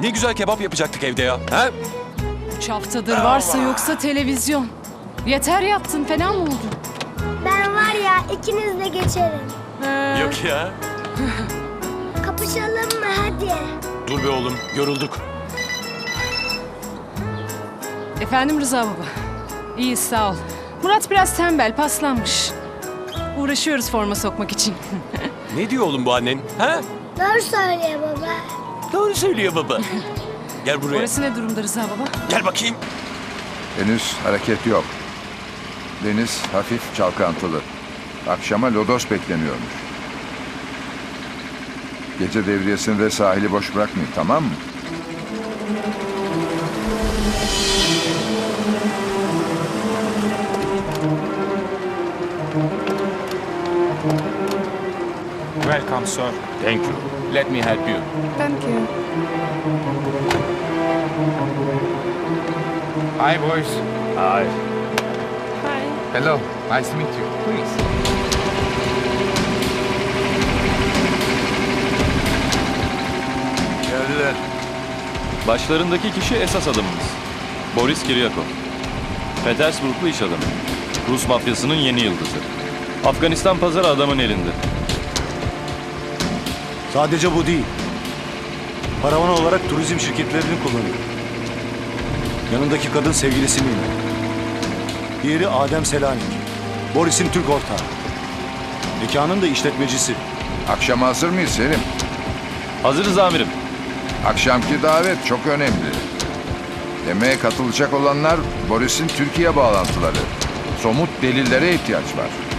Ne güzel kebap yapacaktık evde ya. He? Üç haftadır varsa yoksa televizyon. Yeter yaptın fena mı oldu? Ben var ya ikinizle geçerim. Yok ya. Kapışalım mı hadi? Dur be oğlum, yorulduk. Efendim Rıza baba. İyi sağ ol. Murat biraz tembel paslanmış. Uğraşıyoruz forma sokmak için. Ne diyor oğlum bu annen? He? Doğru söylüyor baba. Doğru söylüyor baba. Gel buraya. Orası ne durumda Rıza baba? Gel bakayım. Henüz hareket yok. Deniz hafif çalkantılı. Akşama lodos bekleniyormuş. Gece devriyesinde sahili boş bırakmayın tamam mı? Welcome, sir. Thank you. Let me help you. Thank you. Hi, boys. Hi. Hello. Nice to meet you. Please. Geldiler. Başlarındaki kişi esas adamımız. Boris Kiryakov. Petersburglu iş adamı. Rus mafyasının yeni yıldızı. Afganistan pazarı adamın elinde. Sadece bu değil. Paravan olarak turizm şirketlerini kullanıyor. Yanındaki kadın sevgilisi Nina. Diğeri Adem Selanik. Boris'in Türk ortağı. Mekanın da işletmecisi. Akşama hazır mıyız Selim? Hazırız amirim. Akşamki davet çok önemli. Yemeğe katılacak olanlar Boris'in Türkiye bağlantıları. Somut delillere ihtiyaç var.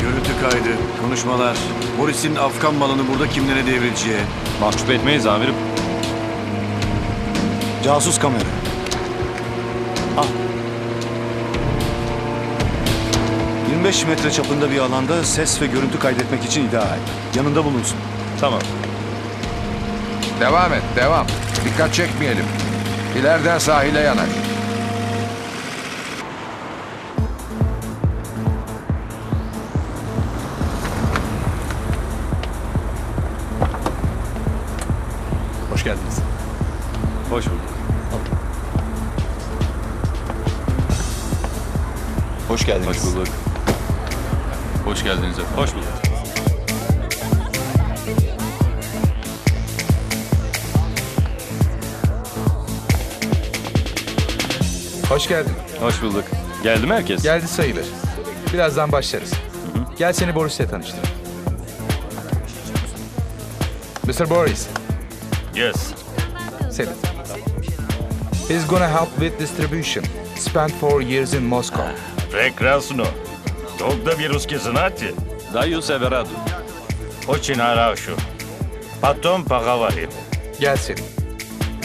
Görüntü kaydı, konuşmalar, Boris'in Afgan malını burada kimlere devredeceği. Mahcup etmeyiz amirim. Casus kamera. Al. 25 metre çapında bir alanda ses ve görüntü kaydetmek için ideal. Yanında bulunsun. Tamam. Devam et, devam. Dikkat çekmeyelim. İleriden sahile yanaş. Hoş geldiniz. Hoş bulduk. Hoş geldiniz. Hoş bulduk. Hoş geldiniz efendim. Hoş bulduk. Hoş geldin. Hoş bulduk. Geldi mi herkes? Geldi sayılır. Birazdan başlarız. Gel seni Boris'le tanıştırayım. Mr. Boris, Yes. Selim. He's gonna help with distribution. Spent four years in Moscow. Прекрасно. Тогда ви русский знаете? Dayı Severado. Очень хорошо. Потом поговорим. Gel Selim.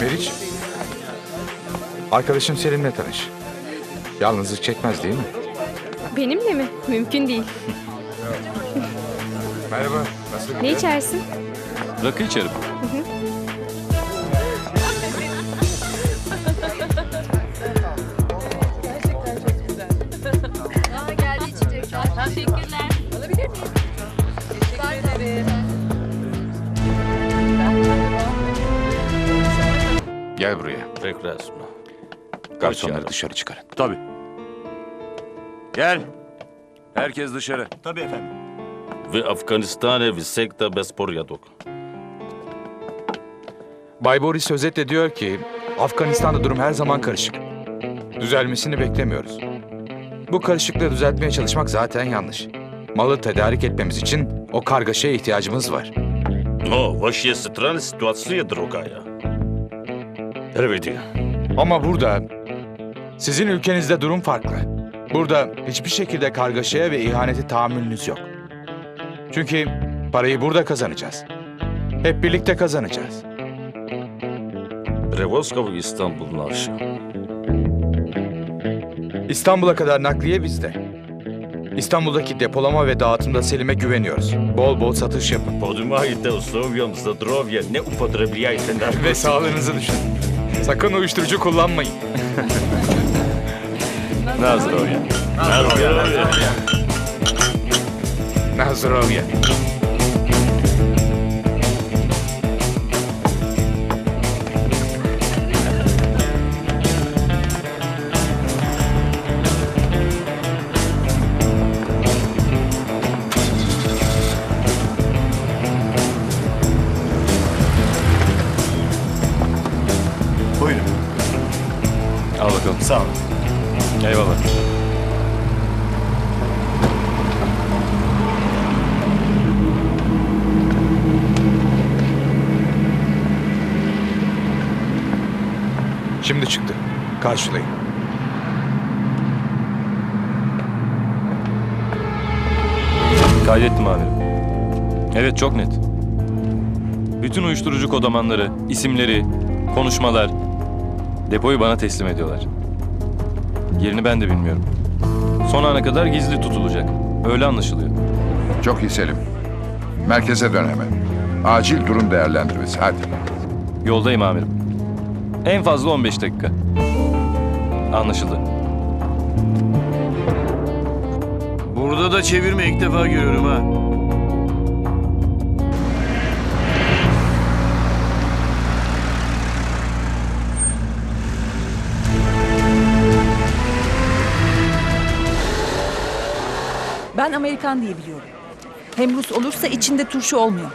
Meriç. Arkadaşım Selim'le tanış. Yalnızlık çekmez değil mi? Benimle mi? Mümkün değil. Merhaba. Nasıl Ne gidiyor? içersin? Rakı içerim. Gel buraya. Прекрасно. Garsonları dışarı çıkarın. Tabii. Gel. Herkes dışarı. Tabii efendim. В Афганистане в секта без порядок. Bay Boris özetle diyor ki Afganistan'da durum her zaman karışık. Düzelmesini beklemiyoruz. Bu karışıklığı düzeltmeye çalışmak zaten yanlış. Malı tedarik etmemiz için o kargaşaya ihtiyacımız var. Но ваша страна ситуация другая. Реведи. Ama burada sizin ülkenizde durum farklı. Burada hiçbir şekilde kargaşaya ve ihanete tahammülünüz yok. Çünkü parayı burada kazanacağız. Hep birlikte kazanacağız. Перевозка в Истанбул наша. İstanbul'a kadar nakliye bizde. İstanbul'daki depolama ve dağıtımda Selim'e güveniyoruz. Bol bol satış yapın. Поднимайте условиям здоровья, не употребляйте наркотики. Ve sağlığınızı düşünün. Sakın uyuşturucu kullanmayın. Na zdrowie. Na zdrowie. Na zdrowie. Şimdi çıktı. Karşılayın. Kaydettim amirim. Evet çok net. Bütün uyuşturucu kodamanları, isimleri, konuşmalar depoyu bana teslim ediyorlar. Yerini ben de bilmiyorum. Son ana kadar gizli tutulacak. Öyle anlaşılıyor. Çok iyi Selim. Merkeze dön hemen. Acil durum değerlendirmesi. Hadi. Yoldayım amirim. En fazla 15 dakika. Anlaşıldı. Burada da çevirme ilk defa görüyorum ha. Ben Amerikan diye biliyorum. Hem Rus olursa içinde turşu olmuyor.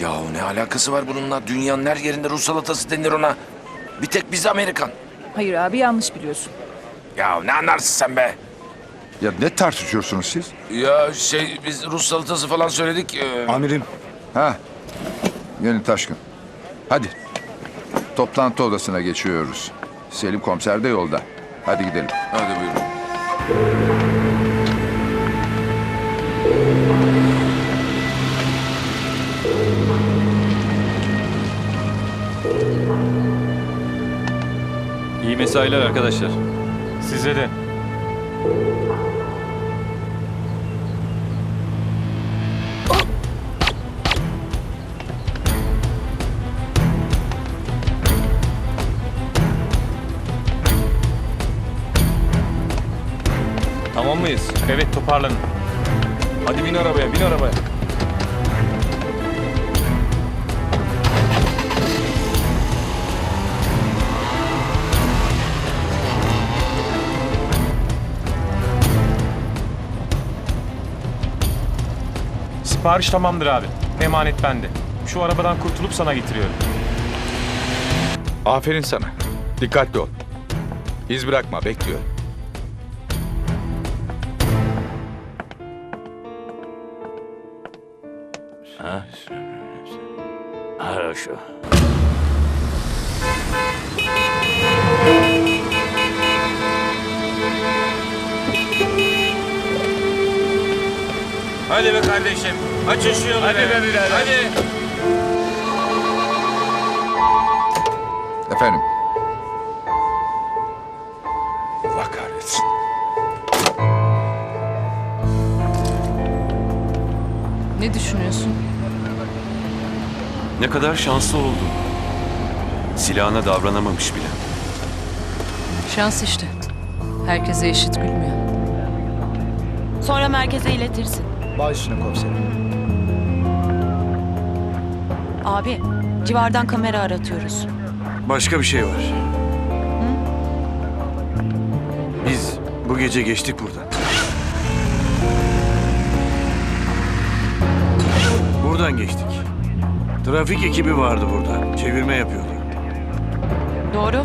Yahu ne alakası var bununla? Dünyanın her yerinde Rus salatası denir ona. Bir tek biz Amerikan. Hayır abi yanlış biliyorsun. Ya ne anlarsın sen be? Ya ne tartışıyorsunuz siz? Ya şey biz Rus salatası falan söyledik. ee, Amirim Ha. Gelin Taşkın. Hadi. Toplantı odasına geçiyoruz. Selim komiser de yolda. Hadi gidelim. Hadi buyurun. Mesailer arkadaşlar. Size de. Tamam mıyız? Evet toparlanın. Hadi bin arabaya, bin arabaya. Sipariş tamamdır abi. Emanet bende. Şu arabadan kurtulup sana getiriyorum. Aferin sana. Dikkatli ol. İz bırakma, bekliyor. Хорошо. Hadi be kardeşim. Açın şu yolu. Hadi be birader. Hadi. Efendim. Allah kahretsin. Ne düşünüyorsun? Ne kadar şanslı oldu. Silahına davranamamış bile. Şans işte. Herkese eşit gülmüyor. Sonra merkeze iletirsin. Başüstüne komiserim. Abi civardan kamera aratıyoruz. Başka bir şey var. Biz bu gece geçtik buradan. Buradan geçtik. Trafik ekibi vardı burada. Çevirme yapıyordu. Doğru.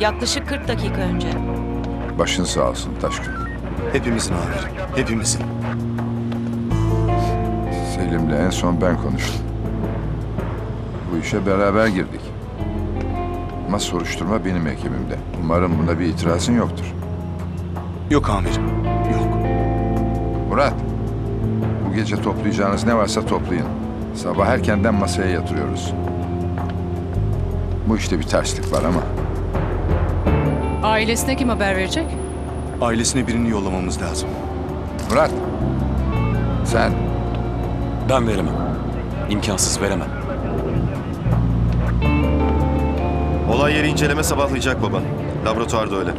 Yaklaşık 40 dakika önce. Başın sağ olsun Taşkın. hepimizin amirim. Hepimizin. Selim'le en son ben konuştum. İşe beraber girdik. Ama soruşturma benim ekibimde. Umarım buna bir itirazın yoktur. Yok amirim. Yok. Murat, bu gece toplayacağınız ne varsa toplayın. Sabah erkenden masaya yatırıyoruz. Bu işte bir terslik var ama Ailesine kim haber verecek? Ailesine birini yollamamız lazım. Murat, sen Ben veremem. İmkansız veremem. Olay yeri inceleme sabahlayacak baba. Laboratuvarda öyle.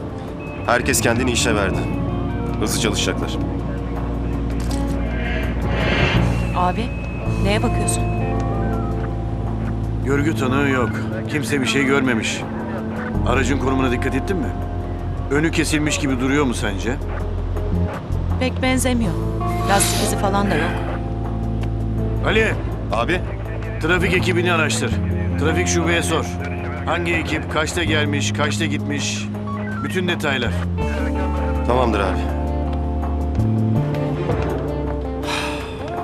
Herkes kendini işe verdi. Hızlı çalışacaklar. Abi neye bakıyorsun? Görgü tanığı yok. Kimse bir şey görmemiş. Aracın konumuna dikkat ettin mi? Önü kesilmiş gibi duruyor mu sence? Pek benzemiyor. Lastik izi falan da yok. Ali, Abi, trafik ekibini araştır. Trafik şubeye sor. Hangi ekip kaçta gelmiş, kaçta gitmiş? Bütün detaylar. Tamamdır abi.